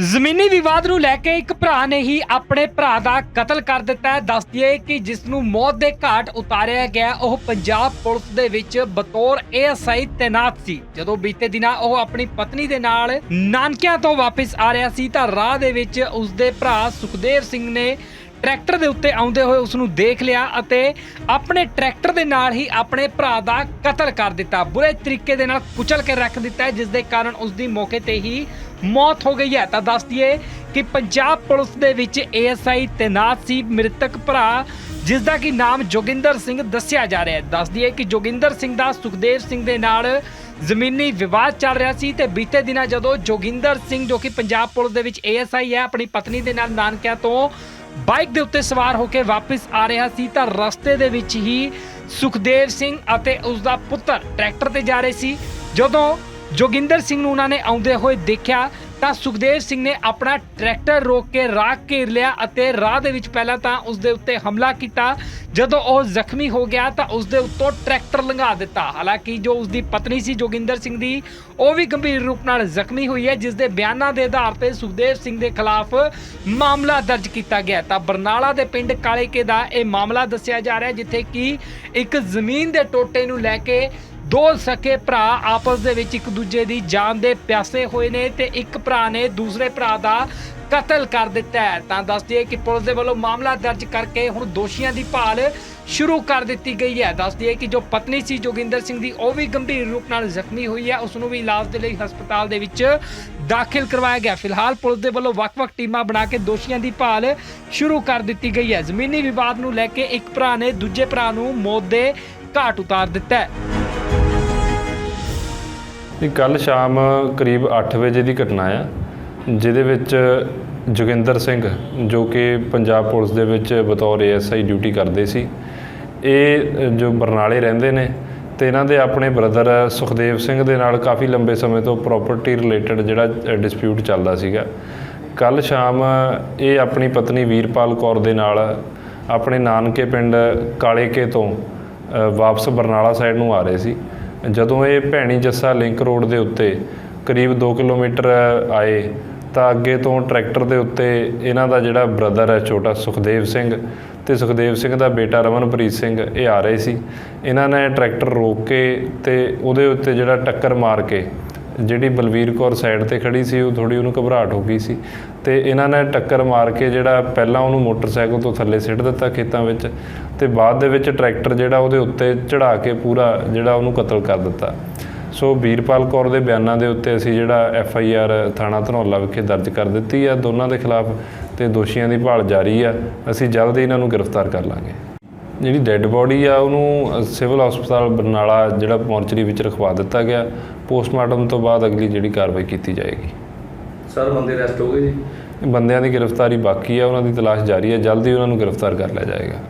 ਜ਼ਮੀਨੀ ਵਿਵਾਦ ਨੂੰ ਲੈ ਕੇ ਇੱਕ ਭਰਾ ਨੇ ਹੀ ਆਪਣੇ ਭਰਾ ਦਾ ਕਤਲ ਕਰ ਦਿੱਤਾ ਹੈ। ਦੱਸ ਦਈਏ ਕਿ ਜਿਸ ਨੂੰ ਮੌਤ ਦੇ ਘਾਟ ਉਤਾਰਿਆ ਗਿਆ ਉਹ ਪੰਜਾਬ ਪੁਲਿਸ ਦੇ ਵਿੱਚ ਬਤੌਰ ਏਐਸਆਈ ਤੈਨਾਤ ਸੀ। ਜਦੋਂ ਬੀਤੇ ਦਿਨਾਂ ਉਹ ਆਪਣੀ ਪਤਨੀ ਦੇ ਨਾਲ ਨਾਨਕਿਆਂ ਤੋਂ ਵਾਪਸ ਆ ਰਿਹਾ ਸੀ ਤਾਂ ਰਾਹ ਦੇ ਵਿੱਚ ਉਸਦੇ ਭਰਾ ਸੁਖਦੇਵ ਸਿੰਘ ਨੇ ਟਰੈਕਟਰ ਦੇ ਉੱਤੇ ਆਉਂਦੇ ਹੋਏ ਉਸ ਨੂੰ ਦੇਖ ਲਿਆ ਅਤੇ ਆਪਣੇ ਟਰੈਕਟਰ ਦੇ ਨਾਲ ਹੀ ਆਪਣੇ ਭਰਾ ਦਾ ਕਤਲ ਕਰ ਦਿੱਤਾ। ਬੁਰੇ ਤਰੀਕੇ ਦੇ ਨਾਲ ਕੁਚਲ ਕੇ ਰੱਖ ਦਿੱਤਾ ਹੈ, ਜਿਸ ਦੇ ਕਾਰਨ ਉਸ ਦੀ ਮੌਕੇ ਤੇ ਹੀ ਮੌਤ ਹੋ ਗਈ ਹੈ। ਤਾਂ ਦੱਸ ਦਈਏ ਕਿ ਪੰਜਾਬ ਪੁਲਿਸ ਦੇ ਵਿੱਚ ਏਐਸਆਈ ਤੈਨਾਤ ਸੀ ਮ੍ਰਿਤਕ ਭਰਾ ਜਿਸ ਦਾ ਕਿ ਨਾਮ ਜੋਗਿੰਦਰ ਸਿੰਘ ਦੱਸਿਆ ਜਾ ਰਿਹਾ ਹੈ। ਦੱਸ ਦਈਏ ਕਿ ਜੋਗਿੰਦਰ ਸਿੰਘ ਦਾ ਸੁਖਦੇਵ ਸਿੰਘ ਦੇ ਨਾਲ ਜ਼ਮੀਨੀ ਵਿਵਾਦ ਚੱਲ ਰਿਹਾ ਸੀ ਤੇ ਬੀਤੇ ਦਿਨਾਂ ਜਦੋਂ ਜੋਗਿੰਦਰ ਸਿੰਘ, ਜੋ ਕਿ ਪੰਜਾਬ ਪੁਲਿਸ ਦੇ ਵਿੱਚ ਏਐਸਆਈ ਹੈ, ਆਪਣੀ ਪਤਨੀ ਦੇ ਨਾਲ ਨਾਨਕਿਆਂ ਤੋਂ ਬਾਈਕ ਦੇ ਉੱਤੇ ਸਵਾਰ ਹੋ ਕੇ ਵਾਪਸ ਆ ਰਿਹਾ ਸੀ, ਤਾਂ ਰਸਤੇ ਦੇ ਵਿੱਚ ਹੀ ਸੁਖਦੇਵ ਸਿੰਘ ਅਤੇ ਉਸ ਦਾ ਪੁੱਤਰ ਟਰੈਕਟਰ ਤੇ ਜਾ ਰਹੇ ਸੀ। ਜਦੋਂ ਜੋਗਿੰਦਰ ਸਿੰਘ ਨੂੰ ਉਹਨਾਂ ਨੇ ਆਉਂਦੇ ਹੋਏ ਦੇਖਿਆ ਤਾਂ ਸੁਖਦੇਵ ਸਿੰਘ ਨੇ ਆਪਣਾ ਟਰੈਕਟਰ ਰੋਕ ਕੇ ਰਾਹ ਘੇਰ ਲਿਆ ਅਤੇ ਰਾਹ ਦੇ ਵਿੱਚ ਪਹਿਲਾਂ ਤਾਂ ਉਸ ਦੇ ਉੱਤੇ ਹਮਲਾ ਕੀਤਾ। ਜਦੋਂ ਉਹ ਜ਼ਖਮੀ ਹੋ ਗਿਆ ਤਾਂ ਉਸ ਦੇ ਉੱਤੋਂ ਟਰੈਕਟਰ ਲੰਘਾ ਦਿੱਤਾ। ਹਾਲਾਂਕਿ ਜੋ ਉਸ ਦੀ ਪਤਨੀ ਸੀ ਜੋਗਿੰਦਰ ਸਿੰਘ ਦੀ, ਉਹ ਵੀ ਗੰਭੀਰ ਰੂਪ ਨਾਲ ਜ਼ਖਮੀ ਹੋਈ ਹੈ, ਜਿਸ ਦੇ ਬਿਆਨਾਂ ਦੇ ਆਧਾਰ ਤੇ ਸੁਖਦੇਵ ਸਿੰਘ ਦੇ ਖਿਲਾਫ ਮਾਮਲਾ ਦਰਜ ਕੀਤਾ ਗਿਆ ਤਾਂ ਬਰਨਾਲਾ ਦੇ ਪਿੰਡ ਕਾਲੇਕੇ ਦਾ ਇਹ ਮਾਮਲਾ ਦੱਸਿਆ ਜਾ ਰਿਹਾ ਜਿੱਥੇ ਕਿ ਇੱਕ ਜ਼ਮੀਨ ਦੇ ਟੋਟੇ ਨੂੰ ਲੈ ਕੇ ਦੋ ਸਕੇ ਭਰਾ ਆਪਸ ਦੇ ਵਿੱਚ ਇੱਕ ਦੂਜੇ ਦੀ ਜਾਨ ਦੇ ਪਿਆਸੇ ਹੋਏ ਨੇ ਤੇ ਇੱਕ ਭਰਾ ਨੇ ਦੂਸਰੇ ਭਰਾ ਦਾ ਕਤਲ ਕਰ ਦਿੱਤਾ ਹੈ। ਤਾਂ ਦੱਸ ਦਈਏ ਕਿ ਪੁਲਿਸ ਦੇ ਵੱਲੋਂ ਮਾਮਲਾ ਦਰਜ ਕਰਕੇ ਹੁਣ ਦੋਸ਼ੀਆਂ ਦੀ ਭਾਲ ਸ਼ੁਰੂ ਕਰ ਦਿੱਤੀ ਗਈ ਹੈ। ਦੱਸ ਦਈਏ ਕਿ ਜੋ ਪਤਨੀ ਸੀ ਜੋਗਿੰਦਰ ਸਿੰਘ ਦੀ, ਉਹ ਵੀ ਗੰਭੀਰ ਰੂਪ ਨਾਲ ਜ਼ਖਮੀ ਹੋਈ ਹੈ। ਉਸ ਨੂੰ ਵੀ ਇਲਾਜ ਦੇ ਲਈ ਹਸਪਤਾਲ ਦੇ ਵਿੱਚ ਦਾਖਲ ਕਰਵਾਇਆ ਗਿਆ। ਫਿਲਹਾਲ ਪੁਲਿਸ ਦੇ ਵੱਲੋਂ ਵੱਖ-ਵੱਖ ਟੀਮਾਂ ਬਣਾ ਕੇ ਦੋਸ਼ੀਆਂ ਦੀ ਭਾਲ ਸ਼ੁਰੂ ਕਰ ਦਿੱਤੀ ਗਈ ਹੈ। ਜ਼ਮੀਨੀ ਵਿਵਾਦ ਨੂੰ ਲੈ ਕੇ ਇੱਕ ਭਰਾ ਨੇ ਦੂਜੇ ਭਰਾ ਨੂੰ ਮੌਤ ਦੇ ਘਾਟ ਉਤਾਰ ਦਿੱਤਾ ਹੈ। ਇਹ ਕੱਲ ਸ਼ਾਮ ਕਰੀਬ 8 ਵਜੇ ਦੀ ਘਟਨਾ ਆ, ਜਿਹਦੇ ਵਿੱਚ ਜੋਗਿੰਦਰ ਸਿੰਘ, ਜੋ ਕਿ ਪੰਜਾਬ ਪੁਲਿਸ ਦੇ ਵਿੱਚ ਬਤੌਰ ਏਐਸਆਈ ਡਿਊਟੀ ਕਰਦੇ ਸੀ, ਇਹ ਜੋ ਬਰਨਾਲੇ ਰਹਿੰਦੇ ਨੇ, ਤੇ ਇਹਨਾਂ ਦੇ ਆਪਣੇ ਬ੍ਰਦਰ ਸੁਖਦੇਵ ਸਿੰਘ ਦੇ ਨਾਲ ਕਾਫੀ ਲੰਬੇ ਸਮੇਂ ਤੋਂ ਪ੍ਰਾਪਰਟੀ ਰਿਲੇਟਡ ਜਿਹੜਾ ਡਿਸਪਿਊਟ ਚੱਲਦਾ ਸੀਗਾ। ਕੱਲ ਸ਼ਾਮ ਇਹ ਆਪਣੀ ਪਤਨੀ ਵੀਰਪਾਲ ਕੌਰ ਦੇ ਨਾਲ ਆਪਣੇ ਨਾਨਕੇ ਪਿੰਡ ਕਾਲੇਕੇ ਤੋਂ ਵਾਪਸ ਬਰਨਾਲਾ ਸਾਈਡ ਨੂੰ ਆ ਰਹੇ ਸੀ। ਜਦੋਂ ਇਹ ਭੈਣੀ ਜੱਸਾ ਲਿੰਕ ਰੋਡ ਦੇ ਉੱਤੇ ਕਰੀਬ 2 ਕਿਲੋਮੀਟਰ ਆਏ, ਤਾਂ ਅੱਗੇ ਤੋਂ ਟਰੈਕਟਰ ਦੇ ਉੱਤੇ ਇਹਨਾਂ ਦਾ ਜਿਹੜਾ ਬ੍ਰਦਰ ਹੈ, ਛੋਟਾ ਸੁਖਦੇਵ ਸਿੰਘ ਤੇ ਸੁਖਦੇਵ ਸਿੰਘ ਦਾ ਬੇਟਾ ਰਮਨਪ੍ਰੀਤ ਸਿੰਘ, ਇਹ ਆ ਰਹੇ ਸੀ। ਇਹਨਾਂ ਨੇ ਟਰੈਕਟਰ ਰੋਕ ਕੇ ਤੇ ਉਹਦੇ ਉੱਤੇ ਜਿਹੜਾ ਟੱਕਰ ਮਾਰ ਕੇ ਜਿਹੜੀ ਬਲਵੀਰ ਕੌਰ ਸਾਈਡ ਤੇ ਖੜੀ ਸੀ, ਉਹ ਥੋੜੀ ਉਹਨੂੰ ਘਬਰਾਹਟ ਹੋ ਗਈ ਸੀ। ਤੇ ਇਹਨਾਂ ਨੇ ਟੱਕਰ ਮਾਰ ਕੇ ਜਿਹੜਾ ਪਹਿਲਾਂ ਉਹਨੂੰ ਮੋਟਰਸਾਈਕਲ ਤੋਂ ਥੱਲੇ ਸਿੱਟ ਦਿੱਤਾ ਖੇਤਾਂ ਵਿੱਚ ਤੇ ਬਾਅਦ ਦੇ ਵਿੱਚ ਟਰੈਕਟਰ ਜਿਹੜਾ ਉਹਦੇ ਉੱਤੇ ਚੜਾ ਕੇ ਪੂਰਾ ਜਿਹੜਾ ਉਹਨੂੰ ਕਤਲ ਕਰ ਦਿੱਤਾ। ਸੋ ਵੀਰਪਾਲ ਕੌਰ ਦੇ ਬਿਆਨਾਂ ਦੇ ਉੱਤੇ ਅਸੀਂ ਜਿਹੜਾ ਐਫ ਆਈ ਆਰ ਥਾਣਾ ਧਨੌਲਾ ਵਿਖੇ ਦਰਜ ਕਰ ਦਿੱਤੀ ਆ। ਦੋਨਾਂ ਦੇ ਖਿਲਾਫ ਤੇ ਦੋਸ਼ੀਆਂ ਦੀ ਭਾਲ ਜਾਰੀ ਆ। ਅਸੀਂ ਜਲਦ ਹੀ ਇਹਨਾਂ ਨੂੰ ਗ੍ਰਿਫਤਾਰ ਕਰ ਲਾਂਗੇ। ਜਿਹੜੀ ਡੈੱਡ ਬੋਡੀ ਆ ਉਹਨੂੰ ਸਿਵਲ ਹਸਪਤਾਲ ਬਰਨਾਲਾ ਜਿਹੜਾ ਮੋਰਚਰੀ ਵਿੱਚ ਰਖਵਾ ਦਿੱਤਾ ਗਿਆ। ਪੋਸਟਮਾਰਟਮ ਤੋਂ ਬਾਅਦ ਅਗਲੀ ਜਿਹੜੀ ਕਾਰਵਾਈ ਕੀਤੀ ਜਾਏਗੀ। ਸਰ ਬੰਦੇ ਅਰੈਸਟ ਹੋ ਗਏ ਜੀ? ਬੰਦਿਆਂ ਦੀ ਗ੍ਰਿਫਤਾਰੀ ਬਾਕੀ ਆ ਉਹਨਾਂ ਦੀ ਤਲਾਸ਼ ਜਾਰੀ ਹੈ ਜਲਦੀ ਉਹਨਾਂ ਨੂੰ ਗ੍ਰਿਫਤਾਰ ਕਰ ਲਿਆ ਜਾਏਗਾ।